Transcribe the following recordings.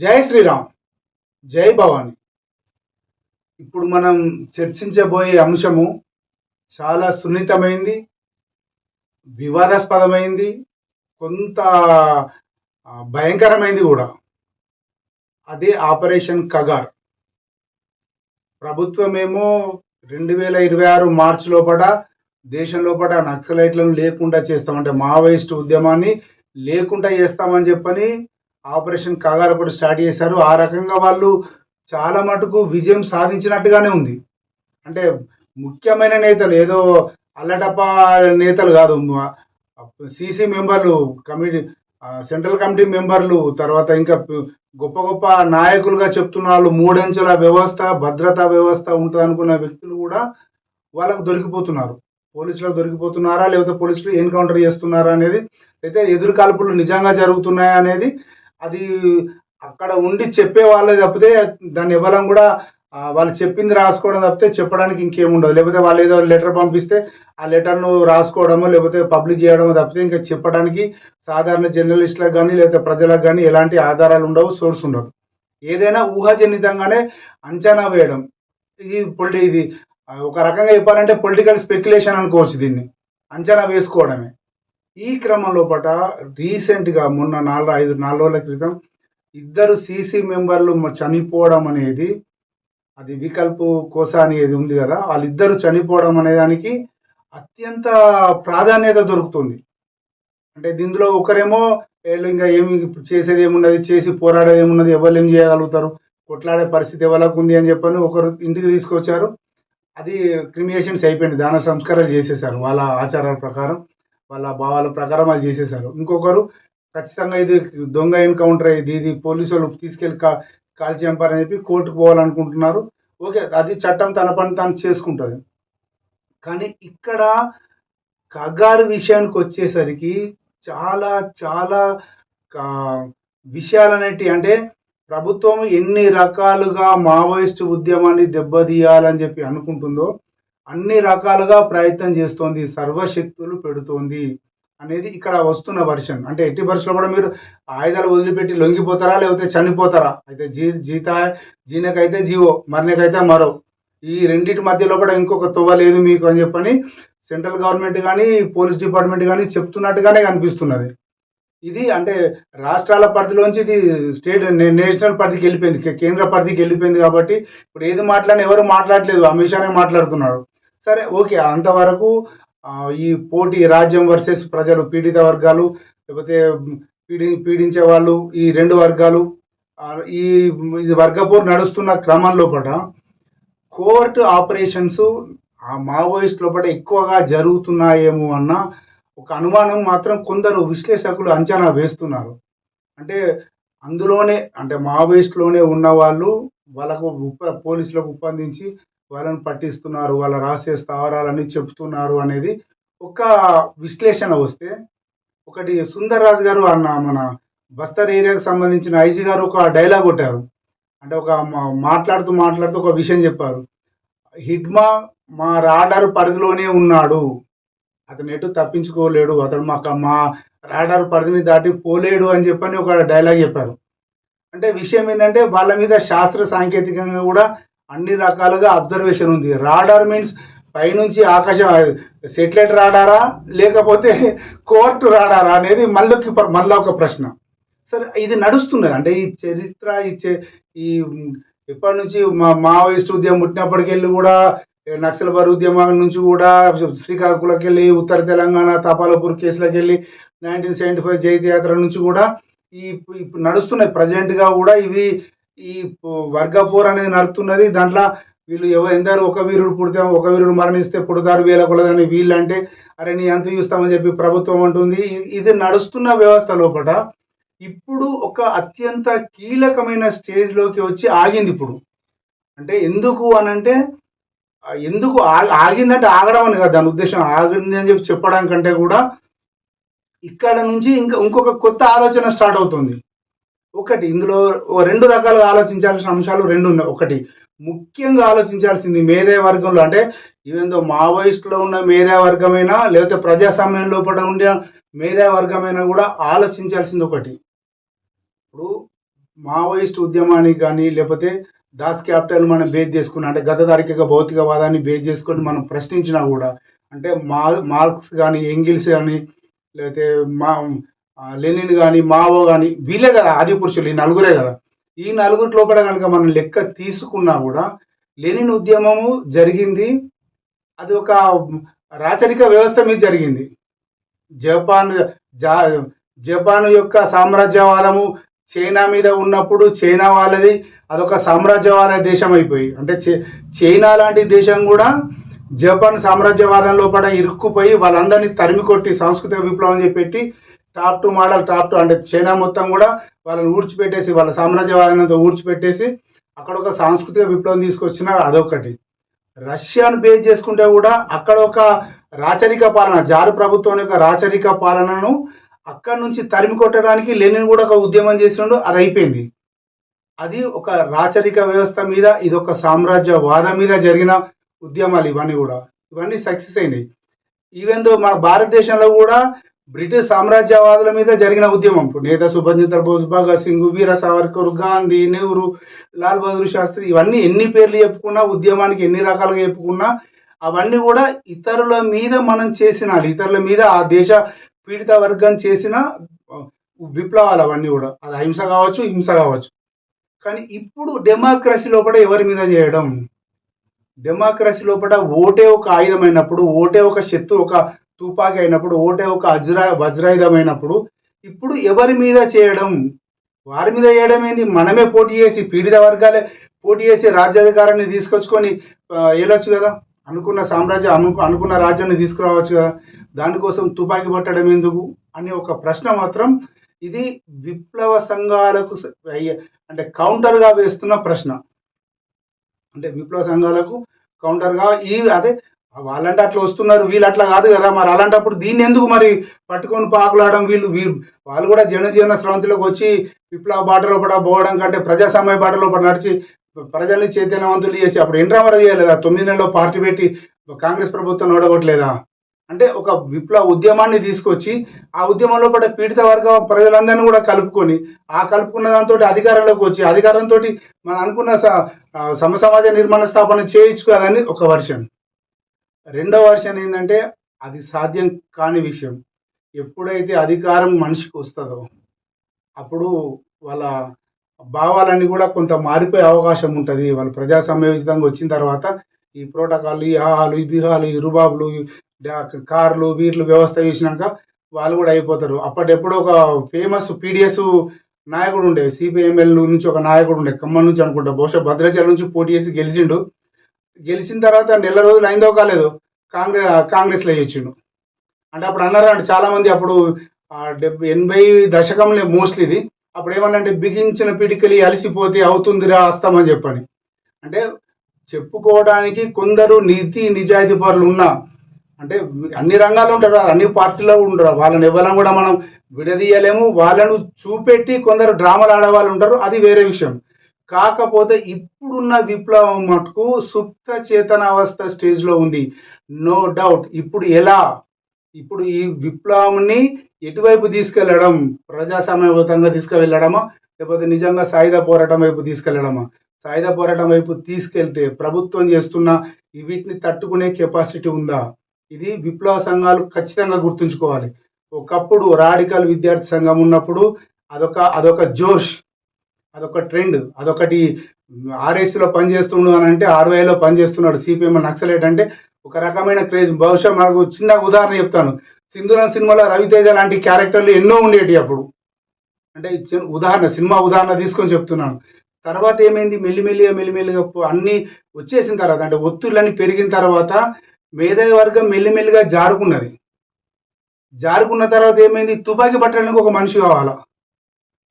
జై శ్రీరామ్. జై భవాని. ఇప్పుడు మనం చర్చించబోయే అంశము చాలా సున్నితమైంది వివాదాస్పదమైంది కొంత భయంకరమైంది కూడా. అదే ఆపరేషన్ కగార్. ప్రభుత్వమేమో రెండు వేల ఇరవై ఆరు మార్చి లోపల దేశం లోపల నక్సలైట్లను లేకుండా చేస్తామంటే మావోయిస్ట్ ఉద్యమాన్ని లేకుండా చేస్తామని చెప్పని ఆపరేషన్ కాగారు కూడా స్టార్ట్ చేశారు. ఆ రకంగా వాళ్ళు చాలా మటుకు విజయం సాధించినట్టుగానే ఉంది. అంటే ముఖ్యమైన నేతలు ఏదో అల్లటప్ప నేతలు కాదు సీసీ మెంబర్లు కమిటీ సెంట్రల్ కమిటీ మెంబర్లు తర్వాత ఇంకా గొప్ప గొప్ప నాయకులుగా చెప్తున్న వాళ్ళు మూడంచెల వ్యవస్థ భద్రతా వ్యవస్థ ఉంటుంది అనుకున్న వ్యక్తులు కూడా వాళ్ళకు దొరికిపోతున్నారు. పోలీసులకు దొరికిపోతున్నారా? లేకపోతే పోలీసులు ఎన్కౌంటర్ చేస్తున్నారా అనేది అయితే ఎదురు కాల్పులు నిజంగా జరుగుతున్నాయా అనేది అది అక్కడ ఉండి చెప్పే వాళ్ళే తప్పితే దాన్ని ఇవ్వడం కూడా వాళ్ళు చెప్పింది రాసుకోవడం తప్పితే చెప్పడానికి ఇంకేముండదు. లేకపోతే వాళ్ళు ఏదో లెటర్ పంపిస్తే ఆ లెటర్ను రాసుకోవడమో లేకపోతే పబ్లిక్ చేయడమో తప్పితే ఇంకా చెప్పడానికి సాధారణ జర్నలిస్టులకు కానీ లేకపోతే ప్రజలకు కానీ ఎలాంటి ఆధారాలు ఉండవు సోర్స్ ఉండవు. ఏదైనా ఊహాజనితంగానే అంచనా వేయడం. ఇది పొలిటి ఇది ఒక రకంగా చెప్పాలంటే పొలిటికల్ స్పెక్యులేషన్ అనుకోవచ్చు దీన్ని. అంచనా వేసుకోవడమే. ఈ క్రమంలో లోపల రీసెంట్గా మొన్న నాలుగు ఐదు నాలుగు రోజుల క్రితం ఇద్దరు సీసీ మెంబర్లు చనిపోవడం అనేది అది వికల్పు కోస అనేది ఉంది కదా వాళ్ళిద్దరు చనిపోవడం అనే దానికి అత్యంత ప్రాధాన్యత దొరుకుతుంది. అంటే దీనిలో ఒకరేమో వీళ్ళు ఇంకా ఏమి చేసేది ఏమున్నది చేసి పోరాడేది ఏమున్నది ఎవరు ఏం చేయగలుగుతారు కొట్లాడే పరిస్థితి ఎవరికి ఉంది అని చెప్పని ఒకరు ఇంటికి తీసుకొచ్చారు. అది క్రిమియేషన్స్ అయిపోయింది దాన సంస్కారాలు చేసేసారు వాళ్ళ ఆచారాల ప్రకారం. వాళ్ళ భావాల ప్రకారం అది చేసేసారు ఇంకొకరు ఖచ్చితంగా ఇది దొంగ ఎన్కౌంటర్ ఇది ఇది పోలీసు వాళ్ళు తీసుకెళ్ళి కా కాల్ చంపారని చెప్పి కోర్టుకు పోవాలనుకుంటున్నారు. ఓకే అది చట్టం తన పని తను చేసుకుంటుంది. కానీ ఇక్కడ కగారు విషయానికి వచ్చేసరికి చాలా చాలా విషయాలు అనేటివి అంటే ప్రభుత్వం ఎన్ని రకాలుగా మావోయిస్ట్ ఉద్యమాన్ని దెబ్బతీయాలని చెప్పి అనుకుంటుందో అన్ని రకాలుగా ప్రయత్నం చేస్తోంది సర్వశక్తులు పెడుతోంది అనేది ఇక్కడ వస్తున్న వర్షన్. అంటే ఎట్టి పరిస్థితుల్లో కూడా మీరు ఆయుధాలు వదిలిపెట్టి లొంగిపోతారా లేకపోతే చనిపోతారా? అయితే జీ జీత జీనకైతే జీవో మరణకైతే మరో. ఈ రెండింటి మధ్యలో కూడా ఇంకొక తువ్వ లేదు మీకు అని చెప్పని సెంట్రల్ గవర్నమెంట్ కానీ పోలీస్ డిపార్ట్మెంట్ కానీ చెప్తున్నట్టుగానే కనిపిస్తున్నది. ఇది అంటే రాష్ట్రాల పరిధిలోంచి ఇది స్టేట్ నేషనల్ పరిధికి వెళ్ళిపోయింది కేంద్ర పరిధికి వెళ్ళిపోయింది కాబట్టి ఇప్పుడు ఏది మాట్లాడినా ఎవరు మాట్లాడలేదు అమిత్ షానే మాట్లాడుతున్నాడు. సరే ఓకే అంతవరకు ఈ పోటీ రాజ్యం వర్సెస్ ప్రజలు పీడిత వర్గాలు లేకపోతే పీడి పీడించే వాళ్ళు ఈ రెండు వర్గాలు ఈ ఇది వర్గపోరు నడుస్తున్న క్రమంలో కూడా కోర్టు ఆపరేషన్స్ ఆ మావోయిస్ట్ లోపల ఎక్కువగా జరుగుతున్నాయేమో అన్న ఒక అనుమానం మాత్రం కొందరు విశ్లేషకులు అంచనా వేస్తున్నారు. అంటే అందులోనే అంటే మావోయిస్ట్లోనే ఉన్న వాళ్ళు వాళ్ళకు ఉప పోలీసులకు ఉపందించి వాళ్ళని పట్టిస్తున్నారు వాళ్ళ రాసే స్థావరాలన్నీ చెప్తున్నారు అనేది ఒక విశ్లేషణ వస్తే ఒకటి సుందర్ రాజు గారు అన్న మన బస్తర్ ఏరియాకు సంబంధించిన ఐజీ గారు ఒక డైలాగ్ కొట్టారు. అంటే ఒక మా- మాట్లాడుతూ మాట్లాడుతూ ఒక విషయం చెప్పారు. హిడ్మా మా రాడార్ పరిధిలోనే ఉన్నాడు. అతను ఎటు తప్పించుకోలేడు. అతను మాకు మా రాడార్ పరిధిని దాటి పోలేడు అని చెప్పని ఒక డైలాగ్ చెప్పారు. అంటే విషయం ఏంటంటే వాళ్ళ మీద శాస్త్ర సాంకేతికంగా కూడా అన్ని రకాలుగా అబ్జర్వేషన్ ఉంది. రాడార్ మీన్స్ పైనుంచి ఆకాశం సెటిలైట్ రాడారా లేకపోతే కోర్టు రాడారా అనేది మళ్ళీ మళ్ళీ ఒక ప్రశ్న. సరే ఇది నడుస్తున్నది. అంటే ఈ చరిత్ర ఈ ఈ ఎప్పటి నుంచి మా మావోయిస్ట్ ఉద్యమం పుట్టినప్పటికెళ్ళి కూడా నక్సల్బర్ ఉద్యమం నుంచి కూడా శ్రీకాకుళకి వెళ్ళి ఉత్తర తెలంగాణ తపాలపూర్ కేసులకు వెళ్ళి నైన్టీన్ సెవెంటీ ఫైవ్ జైత్య యాత్ర నుంచి కూడా ఈ నడుస్తున్నాయి. ప్రజెంట్గా కూడా ఇవి ఈ వర్గ పోర్ అనేది నడుస్తున్నది. దాంట్లో వీళ్ళు ఎవరు ఎందరు ఒక వీరుడు పుడితే ఒక వీరుడు మరణిస్తే పుడతారు వీళ్ళకూడదని వీళ్ళు అంటే అరే నీ అంత చూస్తామని చెప్పి ప్రభుత్వం అంటుంది. ఇది నడుస్తున్న వ్యవస్థ లోపల ఇప్పుడు ఒక అత్యంత కీలకమైన స్టేజ్లోకి వచ్చి ఆగింది ఇప్పుడు. అంటే ఎందుకు అనంటే అంటే ఎందుకు ఆగిందంటే ఆగడం అని కాదు దాని ఉద్దేశం. ఆగింది అని చెప్పి చెప్పడం కంటే కూడా ఇక్కడ నుంచి ఇంకా ఇంకొక కొత్త ఆలోచన స్టార్ట్ అవుతుంది. ఒకటి ఇందులో రెండు రకాలుగా ఆలోచించాల్సిన అంశాలు రెండు ఉన్నాయి. ఒకటి ముఖ్యంగా ఆలోచించాల్సింది మేధా వర్గంలో అంటే ఈవెందో మావోయిస్టులో ఉన్న మేధా వర్గమైనా లేకపోతే ప్రజాస్వామ్యం లోపల ఉండే మేధా వర్గమైనా కూడా ఆలోచించాల్సింది ఒకటి. ఇప్పుడు మావోయిస్ట్ ఉద్యమానికి కానీ లేకపోతే దాస్ క్యాపిటల్ మనం బేస్ చేసుకుని అంటే గత తారీఖుగా భౌతికవాదాన్ని బేస్ చేసుకొని మనం ప్రశ్నించినా కూడా అంటే మా మార్క్స్ కానీ ఎంగిల్స్ కానీ లేకపోతే మా లెనిన్ కానీ మావో కానీ వీళ్ళే కదా ఆది పురుషులు ఈ నలుగురే కదా. ఈ నలుగురి లోపల కనుక మనం లెక్క తీసుకున్నా కూడా లెనిన్ ఉద్యమము జరిగింది. అది ఒక రాచరిక వ్యవస్థ మీద జరిగింది. జపాన్ జా జపాన్ యొక్క సామ్రాజ్యవాదము చైనా మీద ఉన్నప్పుడు చైనా వాళ్ళది అదొక సామ్రాజ్యవాద దేశం అయిపోయి అంటే చైనా లాంటి దేశం కూడా జపాన్ సామ్రాజ్యవాదం లోపల ఇరుక్కుపోయి వాళ్ళందరినీ తరిమి కొట్టి సాంస్కృతిక విప్లవం చేపెట్టి top to model top to అంటే చైనా మొత్తం కూడా వాళ్ళని ఊడ్చిపెట్టేసి వాళ్ళ సామ్రాజ్యవాదంతో ఊడ్చిపెట్టేసి అక్కడ ఒక సాంస్కృతిక విప్లవం తీసుకొచ్చినారు అదొకటి రష్యాను బేస్ చేసుకుంటే కూడా అక్కడ ఒక రాచరిక పాలన జారు ప్రభుత్వం యొక్క రాచరిక పాలనను అక్కడి నుంచి తరిమి కొట్టడానికి లెనిన్ కూడా ఒక ఉద్యమం చేసిండు అది అయిపోయింది. అది ఒక రాచరిక వ్యవస్థ మీద ఇది ఒక సామ్రాజ్యవాదం మీద జరిగిన ఉద్యమాలు ఇవన్నీ కూడా. ఇవన్నీ సక్సెస్ అయినాయి. ఈవెన్ దో మన భారతదేశంలో కూడా బ్రిటిష్ సామ్రాజ్యవాదుల మీద జరిగిన ఉద్యమం. ఇప్పుడు నేత సుభాష్ చంద్రబోస్ భగత్ సింగ్ వీర సావర్కర్ గాంధీ నెహ్రూ లాల్ బహదూర్ శాస్త్రి ఇవన్నీ ఎన్ని పేర్లు చెప్పుకున్నా ఉద్యమానికి ఎన్ని రకాలుగా చెప్పుకున్నా అవన్నీ కూడా ఇతరుల మీద మనం చేసిన ఇతరుల మీద ఆ దేశ పీడిత వర్గం చేసిన విప్లవాలు అవన్నీ కూడా. అది అహింస కావచ్చు హింస కావచ్చు. కానీ ఇప్పుడు డెమోక్రసీ లోపల ఎవరి మీద చేయడం? డెమోక్రసీ లోపల ఓటే ఒక ఆయుధమైనప్పుడు ఓటే ఒక శత్రు ఒక తుపాకీ అయినప్పుడు ఓటే ఒక అజ్రా వజ్రాయుధమైనప్పుడు ఇప్పుడు ఎవరి మీద చేయడం? వారి మీద చేయడం ఏంది? మనమే పోటీ చేసి పీడిత వర్గాలే పోటీ చేసి రాజ్యాధికారాన్ని తీసుకొచ్చుకొని ఆ, కదా? అనుకున్న సామ్రాజ్యం అను అనుకున్న రాజ్యాన్ని తీసుకురావచ్చు కదా? దానికోసం తుపాకీ పట్టడం ఎందుకు? అనే ఒక ప్రశ్న మాత్రం ఇది విప్లవ సంఘాలకు అయ్యే- అంటే కౌంటర్గా వేస్తున్న ప్రశ్న. అంటే విప్లవ సంఘాలకు కౌంటర్గా ఈ అదే వాళ్ళంటే అట్లా వస్తున్నారు వీళ్ళు అట్లా కాదు కదా మరి. అలాంటప్పుడు దీన్ని ఎందుకు మరి పట్టుకొని పాకులాడడం వీళ్ళు? వీళ్ళు వాళ్ళు కూడా జనజీవన స్రవంతిలోకి వచ్చి విప్లవ బాటలో పడ పోవడం కంటే ప్రజాస్వామ్య బాటలో పడ నడిచి ప్రజల్ని చైతన్యవంతులు చేసి అప్పుడు ఎన్ రామారావు చేయలేదా? తొమ్మిది నెలల్లో పార్టీ పెట్టి కాంగ్రెస్ ప్రభుత్వం ఓడగొట్టలేదా అంటే ఒక విప్లవ ఉద్యమాన్ని తీసుకొచ్చి ఆ ఉద్యమంలో కూడా పీడిత వర్గ ప్రజలందరినీ కూడా కలుపుకొని ఆ కలుపుకున్న దాంతో అధికారంలోకి వచ్చి అధికారంతో మనం అనుకున్న స- సమ సమాజ నిర్మాణ స్థాపన చేయించుకోవాలని ఒక వర్షన్. రెండవ వర్షన్ ఏంటంటే అది సాధ్యం కాని విషయం. ఎప్పుడైతే అధికారం మనిషికి వస్తుందో అప్పుడు వాళ్ళ భావాలన్నీ కూడా కొంత మారిపోయే అవకాశం ఉంటుంది. వాళ్ళు ప్రజాసమయోచితంగా వచ్చిన తర్వాత ఈ ప్రోటోకాల్ ఈ ఆహాలు ఈ బిహాలు ఈ రుబాబులు కార్లు వీర్లు వ్యవస్థ చేసినాక వాళ్ళు కూడా అయిపోతారు. అప్పటిప్పుడు ఒక ఫేమస్ పీడిఎస్ నాయకుడు ఉండే సిపిఎంఎల్ నుంచి ఒక నాయకుడు ఉండే ఖమ్మం నుంచి అనుకుంటా బహుశా భద్రాచలం నుంచి పోటీ చేసి గెలిచిండు. గెలిచిన తర్వాత నెల రోజులు అయిందో కాలేదు కాంగ్రెస్ కాంగ్రెస్లో ఇచ్చిండు అంటే అప్పుడు అన్నారు అంటే చాలామంది అప్పుడు డెబ్బై ఎనభై దశకంలో మోస్ట్లీ ఇది. అప్పుడు ఏమన్నంటే బిగించిన పిడికలి అలసిపోతే అవుతుందిరా వస్తామని చెప్పని. అంటే చెప్పుకోవడానికి కొందరు నీతి నిజాయితీ పరులు ఉన్నా అంటే అన్ని రంగాల్లో ఉంటారు అన్ని పార్టీలో ఉంటారు వాళ్ళని ఎవరైనా కూడా మనం విడదీయలేము. వాళ్ళను చూపెట్టి కొందరు డ్రామాలు ఆడే వాళ్ళు ఉంటారు. అది వేరే విషయం. కాకపోతే ఇప్పుడున్న విప్లవం మటుకు సుప్త చేతనావస్థ స్టేజ్లో ఉంది. No doubt. ఇప్పుడు ఎలా? ఇప్పుడు ఈ విప్లవంని ఎటువైపు తీసుకెళ్ళడం? ప్రజాస్వామ్యబద్ధంగా తీసుకువెళ్ళడమా లేకపోతే నిజంగా సాయుధ పోరాటం వైపు తీసుకెళ్ళడమా? సాయుధ పోరాటం వైపు తీసుకెళ్తే ప్రభుత్వం చేస్తున్న వీటిని తట్టుకునే కెపాసిటీ ఉందా? ఇది విప్లవ సంఘాలు ఖచ్చితంగా గుర్తుంచుకోవాలి. ఒకప్పుడు రాడికల్ విద్యార్థి సంఘం ఉన్నప్పుడు అదొక అదొక జోష్. అదొక ట్రెండ్. అదొకటి ఆర్ఎస్లో పనిచేస్తుండు అని అంటే ఆర్వైలో పనిచేస్తున్నాడు సిపిఎం నక్సలైట్ అంటే ఒక రకమైన క్రేజ్. బహుశా మనకు చిన్న ఉదాహరణ చెప్తాను. సింధురం సినిమాలో రవితేజ లాంటి క్యారెక్టర్లు ఎన్నో ఉండేటి అప్పుడు. అంటే ఉదాహరణ సినిమా ఉదాహరణ తీసుకొని చెప్తున్నాను. తర్వాత ఏమైంది? మెల్లిమెల్లిగా మెల్లిమెల్లిగా అన్నీ వచ్చేసిన తర్వాత అంటే ఒత్తులన్నీ పెరిగిన తర్వాత మేధావి వర్గం మెల్లిమెల్లిగా జారుకున్నది. జారుకున్న తర్వాత ఏమైంది? తుపాకీ పట్టడానికి ఒక మనిషి కావాలా?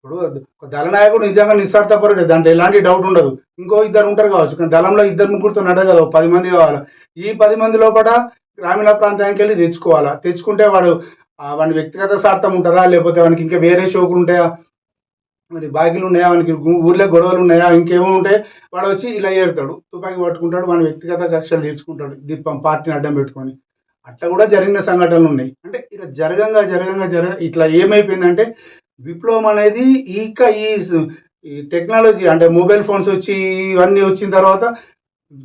ఇప్పుడు ఒక దళనాయకుడు నిజంగా నిస్వార్థపరుడే దాంట్లో ఎలాంటి డౌట్ ఉండదు. ఇంకో ఇద్దరు ఉంటారు కావచ్చు కానీ దళంలో ఇద్దరు ముగ్గురుతో నడగదు పది మంది కావాలి? ఈ పది మంది లోపల గ్రామీణ ప్రాంతానికి వెళ్ళి తెచ్చుకోవాలా? తెచ్చుకుంటే వాడు వాడి వ్యక్తిగత స్వార్థం ఉంటుందా? లేకపోతే వానికి ఇంకా వేరే షోకులు ఉంటాయా? మరి బాకీలు ఉన్నాయా? వానికి ఊర్లో గొడవలు ఉన్నాయా? ఇంకేమో ఉంటే వాడు వచ్చి ఇలా ఏరుతాడు తుపాకీ పట్టుకుంటాడు వాడి వ్యక్తిగత కక్షలు తీర్చుకుంటాడు దీపం పార్టీని అడ్డం పెట్టుకొని. అట్లా కూడా జరిగిన సంఘటనలు ఉన్నాయి. అంటే ఇలా జరగంగా జరగంగా జరగ ఇట్లా ఏమైపోయిందంటే విప్లవం అనేది ఇక ఈ ఈ టెక్నాలజీ అంటే మొబైల్ ఫోన్స్ వచ్చి ఇవన్నీ వచ్చిన తర్వాత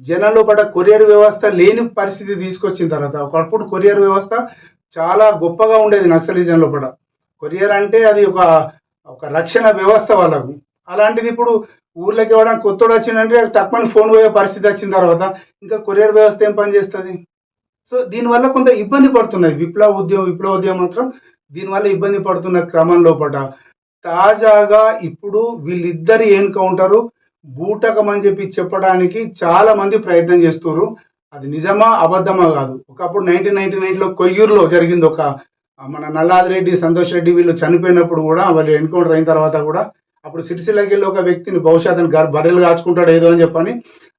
జనంలో పడ్డ కొరియర్ వ్యవస్థ లేని పరిస్థితి తీసుకొచ్చిన తర్వాత ఒకప్పుడు కొరియర్ వ్యవస్థ చాలా గొప్పగా ఉండేది నక్సలిజం లోపల కొరియర్ అంటే అది ఒక ఒక రక్షణ వ్యవస్థ వాళ్ళకు. అలాంటిది ఇప్పుడు ఊర్లోకి ఇవ్వడానికి కొత్తోడు వచ్చిందంటే తప్పని ఫోన్ పోయే పరిస్థితి వచ్చిన తర్వాత ఇంకా కొరియర్ వ్యవస్థ ఏం పనిచేస్తుంది? సో దీనివల్ల కొంత ఇబ్బంది పడుతున్నది విప్లవ ఉద్యమం విప్లవ ఉద్యమం మాత్రం దీనివల్ల ఇబ్బంది పడుతున్న క్రమం లోపల తాజాగా ఇప్పుడు వీళ్ళిద్దరి ఎన్కౌంటరు బూటకం అని చెప్పి చెప్పడానికి చాలా మంది ప్రయత్నం చేస్తున్నారు అది నిజమా అబద్ధమా కాదు. ఒకప్పుడు నైన్టీన్ నైన్టీ నైన్లో కొయ్యూరులో జరిగింది ఒక మన నల్లాది రెడ్డి సంతోష్ రెడ్డి వీళ్ళు చనిపోయినప్పుడు కూడా వాళ్ళు ఎన్కౌంటర్ అయిన తర్వాత కూడా అప్పుడు సిరిసిల్లకి వెళ్ళి ఒక వ్యక్తిని బహుశా అతను గర్- బర్రెలు కాచుకుంటాడు ఏదో అని చెప్పని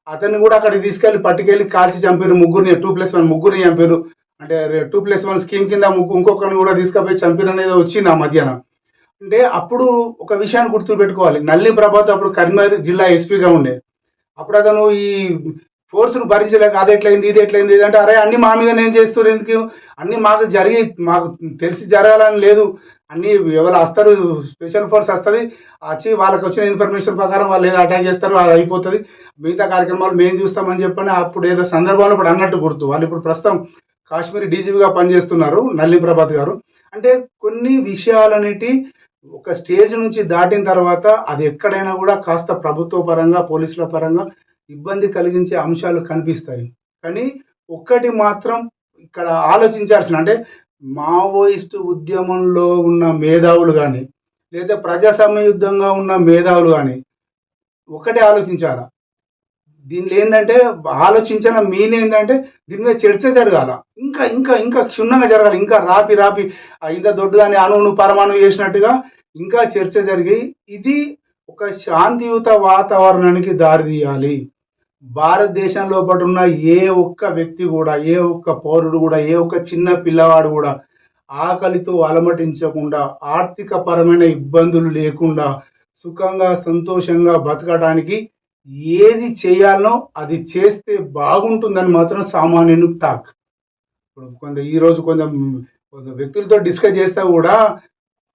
అతన్ని కూడా అక్కడికి తీసుకెళ్ళి పట్టుకెళ్ళి కాల్చి చంపారు ముగ్గురిని టూ ప్లస్ వన్ ముగ్గురిని చంపారు అంటే టూ ప్లస్ వన్ స్కీమ్ కింద ఇంకొకరిని కూడా తీసుకుపోయి చంపారు అనేది వచ్చింది ఆ మధ్యాహ్నం. అంటే అప్పుడు ఒక విషయాన్ని గుర్తు పెట్టుకోవాలి. నల్లి ప్రభాత్ అప్పుడు కరీంనగర్ జిల్లా ఎస్పీగా ఉండే. అప్పుడు అతను ఈ ఫోర్స్ను భరించలేక అది ఎట్లయింది ఇది ఎట్లయింది ఇది అంటే అరే అన్ని మా మీద నేను చేస్తున్నారు ఎందుకు? అన్ని మాకు జరిగి మాకు తెలిసి జరగాలని లేదు. అన్ని ఎవరు వస్తారు స్పెషల్ ఫోర్స్ వస్తుంది. వచ్చి వాళ్ళకి వచ్చిన ఇన్ఫర్మేషన్ ప్రకారం వాళ్ళు ఏదో అటాక్ చేస్తారు అది అయిపోతుంది. మిగతా కార్యక్రమాలు మేము చూస్తామని చెప్పని అప్పుడు ఏదో సందర్భంలో ఇప్పుడు అన్నట్టు గుర్తు. వాళ్ళు ఇప్పుడు ప్రస్తుతం కాశ్మీర్ డీజీపీగా పనిచేస్తున్నారు నల్లి ప్రభాత్ గారు. అంటే కొన్ని విషయాలన్నిటి ఒక స్టేజ్ నుంచి దాటిన తర్వాత అది ఎక్కడైనా కూడా కాస్త ప్రభుత్వ పరంగా పోలీసుల పరంగా ఇబ్బంది కలిగించే అంశాలు కనిపిస్తాయి. కానీ ఒక్కటి మాత్రం ఇక్కడ ఆలోచించాల్సిన అంటే మావోయిస్ట్ ఉద్యమంలో ఉన్న మేధావులు కానీ లేదా ప్రజాస్వామ్యయుద్ధంగా ఉన్న మేధావులు కానీ ఒకటే ఆలోచించాలా? దీనిలో ఏంటంటే ఆలోచించిన మెయిన్ ఏంటంటే దీని మీద చర్చ జరగాల. ఇంకా ఇంకా ఇంకా క్షుణ్ణంగా జరగాలి. ఇంకా రాపి రాపి ఇంత దొడ్డుదాన్ని అణువును పరమాణు చేసినట్టుగా ఇంకా చర్చ జరిగి ఇది ఒక శాంతియుత వాతావరణానికి దారితీయాలి భారతదేశంలో లోపల ఉన్న ఏ ఒక్క వ్యక్తి కూడా ఏ ఒక్క పౌరుడు కూడా ఏ ఒక్క చిన్న పిల్లవాడు కూడా ఆకలితో అలమటించకుండా ఆర్థిక పరమైన ఇబ్బందులు లేకుండా సుఖంగా సంతోషంగా బతకడానికి ఏది చేయాలనో అది చేస్తే బాగుంటుందని మాత్రం సామాన్యుని టాక్. ఇప్పుడు కొంత ఈరోజు కొంచెం కొంత వ్యక్తులతో డిస్కస్ చేస్తే కూడా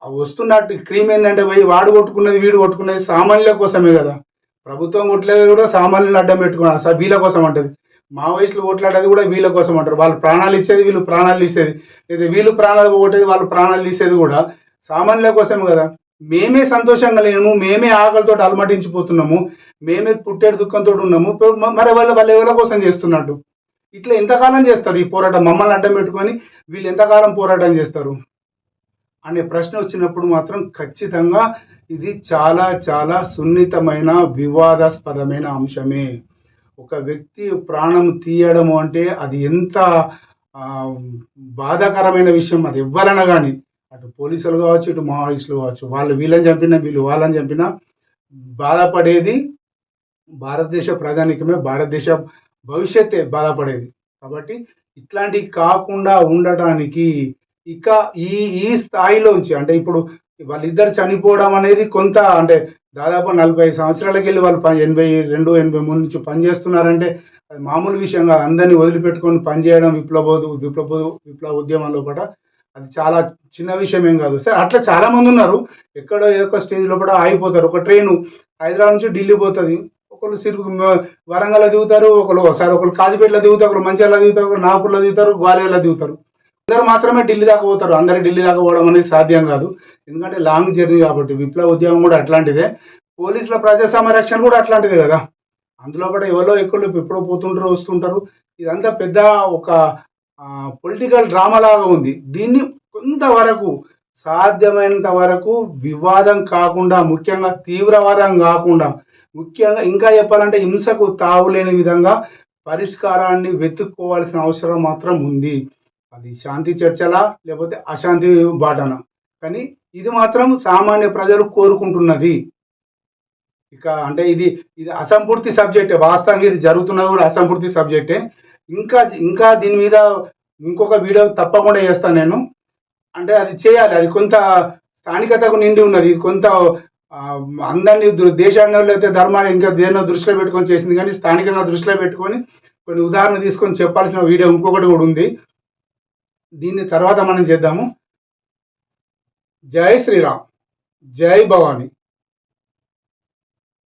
ఆ వస్తున్నట్టు క్రీమ్ ఏంటంటే పోయి వాడు కొట్టుకున్నది వీడు కొట్టుకున్నది సామాన్యుల కోసమే కదా. ప్రభుత్వం కొట్టలేదు కూడా సామాన్యులు అడ్డం పెట్టుకున్నారు సార్ వీళ్ళ కోసం అంటది. మావోయిస్టులు కొట్లాడేది కూడా వీళ్ళ కోసం అంటారు. వాళ్ళు ప్రాణాలు ఇచ్చేది వీళ్ళు ప్రాణాలు తీసేది. లేదా వీళ్ళు ప్రాణాలు కొట్టేది వాళ్ళు ప్రాణాలు తీసేది కూడా సామాన్యుల కోసమే కదా. మేమే సంతోషంగా లేము మేమే ఆకలితో అలమటించిపోతున్నాము మేమే పుట్టేడు దుఃఖంతో ఉన్నాము మరి వాళ్ళ వాళ్ళ ఎవరి కోసం చేస్తున్నట్టు? ఇట్లా ఎంతకాలం చేస్తారు ఈ పోరాటం? మమ్మల్ని అడ్డం పెట్టుకొని వీళ్ళు ఎంతకాలం పోరాటం చేస్తారు? అనే ప్రశ్న వచ్చినప్పుడు మాత్రం ఖచ్చితంగా ఇది చాలా చాలా సున్నితమైన వివాదాస్పదమైన అంశమే. ఒక వ్యక్తి ప్రాణం తీయడము అంటే అది ఎంత బాధాకరమైన విషయం అది ఎవ్వరైనా కానీ అటు పోలీసులు కావచ్చు ఇటు మావోయిస్టులు కావచ్చు వాళ్ళు వీళ్ళని చంపినా వీళ్ళు వాళ్ళని చంపినా బాధపడేది భారతదేశ ప్రధానికమే భారతదేశ భవిష్యత్తే బాధపడేది. కాబట్టి ఇట్లాంటివి కాకుండా ఉండటానికి ఇక ఈ ఈ స్థాయిలోంచి అంటే ఇప్పుడు వాళ్ళిద్దరు చనిపోవడం అనేది కొంత అంటే దాదాపు నలభై సంవత్సరాలకి వెళ్ళి వాళ్ళు ఎనభై రెండు ఎనభై మూడు నుంచి పనిచేస్తున్నారంటే అది మామూలు విషయం కాదు. అందరినీ వదిలిపెట్టుకొని పనిచేయడం విప్లవ విప్లవ విప్లవ ఉద్యమంలో కూడా అది చాలా చిన్న విషయం ఏం కాదు. సార్ అట్లా చాలా మంది ఉన్నారు. ఎక్కడో ఏదో స్టేజ్ స్టేజ్లో ఆగిపోతారు. ఒక ట్రైన్ హైదరాబాద్ నుంచి ఢిల్లీ పోతుంది. ఒకళ్ళు సిరుగు వరంగల్ దిగుతారు ఒకళ్ళు ఒకసారి ఒకళ్ళు కాజిపేటలో దిగుతారు ఒకళ్ళు మంచిర్యాల దిగుతారు ఒకళ్ళు నాగపూర్లో దిగుతారు గ్వాలియర్లో దిగుతారు. అందరూ మాత్రమే ఢిల్లీ దాకా పోతారు. అందరు ఢిల్లీ దాకా పోవడం అనేది సాధ్యం కాదు. ఎందుకంటే లాంగ్ జర్నీ కాబట్టి విప్లవ ఉద్యమం కూడా అట్లాంటిదే. పోలీసుల ప్రజాస్వామ్య రక్షణ కూడా అట్లాంటిదే కదా. అందులో కూడా ఎవరో ఎక్కువ ఎప్పుడో పోతుంటారు వస్తుంటారు. ఇదంతా పెద్ద ఒక పొలిటికల్ డ్రామా లాగా ఉంది. దీన్ని కొంతవరకు సాధ్యమైనంత వరకు వివాదం కాకుండా ముఖ్యంగా తీవ్రవాదం కాకుండా ముఖ్యంగా ఇంకా చెప్పాలంటే హింసకు తావులేని విధంగా పరిష్కారాన్ని వెతుక్కోవాల్సిన అవసరం మాత్రం ఉంది. అది శాంతి చర్చలా లేకపోతే అశాంతి బాటన? కానీ ఇది మాత్రం సామాన్య ప్రజలు కోరుకుంటున్నది. ఇక అంటే ఇది ఇది అసంపూర్తి సబ్జెక్టే వాస్తవంగా ఇది జరుగుతున్నది కూడా అసంపూర్తి సబ్జెక్టే. ఇంకా ఇంకా దీని మీద ఇంకొక వీడియో తప్పకుండా చేస్తాను నేను. అంటే అది చేయాలి. అది కొంత స్థానికతకు నిండి ఉన్నది. కొంత అందరినీ దేశాన్ని లేకపోతే ధర్మాన్ని ఇంకా దేన్నో దృష్టిలో పెట్టుకొని చేసింది. కానీ స్థానికంగా దృష్టిలో పెట్టుకొని కొన్ని ఉదాహరణ తీసుకొని చెప్పాల్సిన వీడియో ఇంకొకటి కూడా ఉంది. దీన్ని తర్వాత మనం చేద్దాము. జై శ్రీరామ్. జై భవానీ.